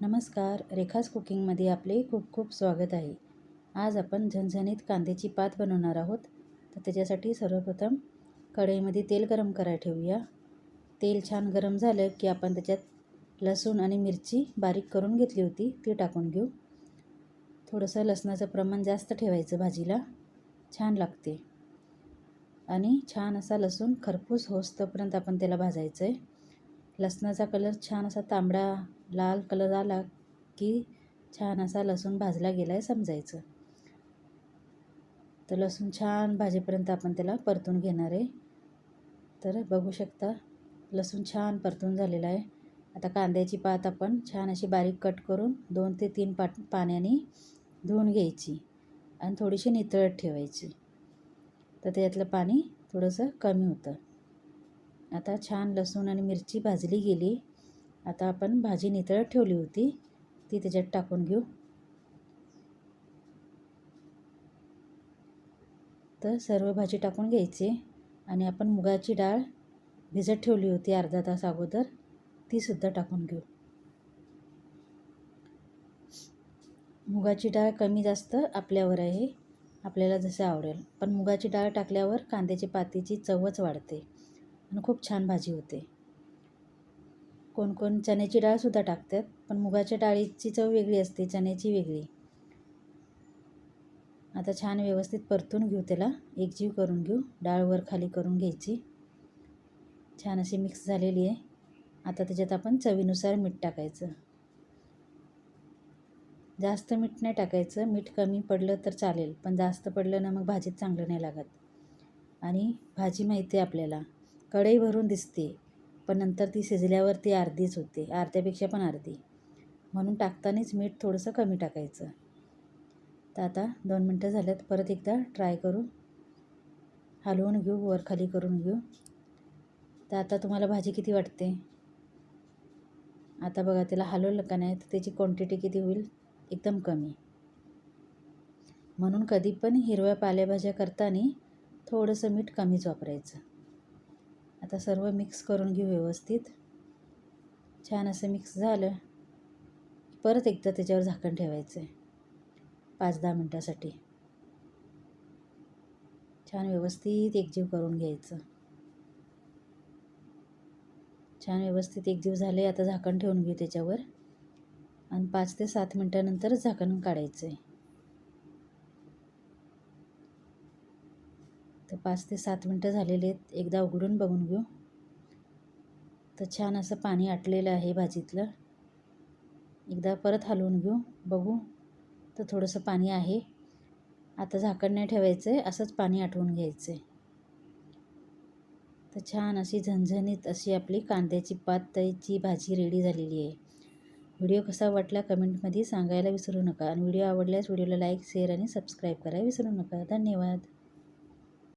नमस्कार रेखाज कुकिंगमध्ये आपले खूप खूप स्वागत आहे. आज आपण झणझणीत कांद्याची पात बनवणार आहोत. तर त्याच्यासाठी सर्वप्रथम कढईमध्ये तेल गरम करायला ठेवूया. तेल छान गरम झालं की आपण त्याच्यात लसूण आणि मिरची बारीक करून घेतली होती ती टाकून घेऊ. थोडंसं लसणाचं प्रमाण जास्त ठेवायचं भाजीला. छान लागते. आणि छान असा लसूण खरपूस होस्तपर्यंत आपण त्याला भाजायचं आहे लसणाचा कलर छान असा तांबडा लाल कलर आला की छान असा लसूण भाजला गेला आहे समजायचं. तर लसूण छान भाजेपर्यंत आपण त्याला परतून घेणार आहे. तर बघू शकता लसूण छान परतून झालेला आहे. आता कांद्याची पात आपण छान अशी बारीक कट करून दोन ते तीन पाट पाण्याने धुवून घ्यायची आणि थोडीशी नितळत ठेवायची. तर त्यातलं पाणी थोडंसं कमी होतं. आता छान लसूण आणि मिरची भाजली गेली. आता आपण भाजी नितळत ठेवली होती. ती त्याच्यात टाकून घेऊ. तर सर्व भाजी टाकून घ्यायची आणि आपण मुगाची डाळ भिजत ठेवली होती अर्धा तास अगोदर तीसुद्धा टाकून घेऊ. मुगाची डाळ कमी जास्त आपल्यावर आहे आपल्याला जसं आवडेल. पण मुगाची डाळ टाकल्यावर कांद्याची पातीची चवच वाढते आणि खूप छान भाजी होते. कोण कोण चण्याची डाळसुद्धा टाकतात पण मुगाच्या डाळीची चव वेगळी असते चण्याची वेगळी. आता छान व्यवस्थित परतून घेऊ त्याला. एकजीव करून घेऊ. डाळ वर खाली करून घ्यायची. छान अशी मिक्स झालेली आहे. आता त्याच्यात आपण चवीनुसार मीठ टाकायचं. जास्त मीठ नाही टाकायचं. मीठ कमी पडलं तर चालेल पण जास्त पडलं ना मग भाजीत चांगलं नाही लागत. आणि भाजी माहिती आहे आपल्याला. कढई भरून दिसते. पण नंतर ती शिजल्यावर ती अर्धीच होते अर्ध्यापेक्षा पण अर्धी. म्हणून टाकतानाच मीठ थोडंसं कमी टाकायचं. तर आता दोन मिनटं झाल्यात परत एकदा ट्राय करू हलवून घेऊ वरखाली करून घेऊ. तर आता तुम्हाला भाजी किती वाटते? आता बघा त्याला हलवलं का नाही तर त्याची क्वांटिटी किती होईल? एकदम कमी. म्हणून कधी पण हिरव्या पालेभाज्या करताना थोडंसं मीठ कमीच वापरायचं. आता सर्व मिक्स करून घेऊ व्यवस्थित. छान असं मिक्स झालं. परत एकदा त्याच्यावर झाकण ठेवायचं आहे पाच दहा मिनटासाठी. छान व्यवस्थित एकजीव करून घ्यायचं. छान व्यवस्थित एकजीव झाले आता झाकण ठेवून घेऊ त्याच्यावर. आणि पाच ते सात मिनटानंतरच झाकण काढायचं आहे तर पाच ते सात मिनटं झालेले आहेत. एकदा उघडून बघून घेऊ. तर छान असं पाणी आटलेलं आहे भाजीतलं. एकदा परत हलवून घेऊ. बघू. तर थोडंसं पाणी आहे. आता झाकण नाही ठेवायचं आहे. असंच पाणी आटवून घ्यायचं आहे. तर छान अशी झणझणीत अशी आपली कांद्याची पातची भाजी रेडी झालेली आहे. व्हिडिओ कसा वाटला कमेंटमध्ये सांगायला विसरू नका. आणि व्हिडिओ आवडल्यास व्हिडिओला लाईक शेअर आणि सबस्क्राईब करायला विसरू नका. धन्यवाद.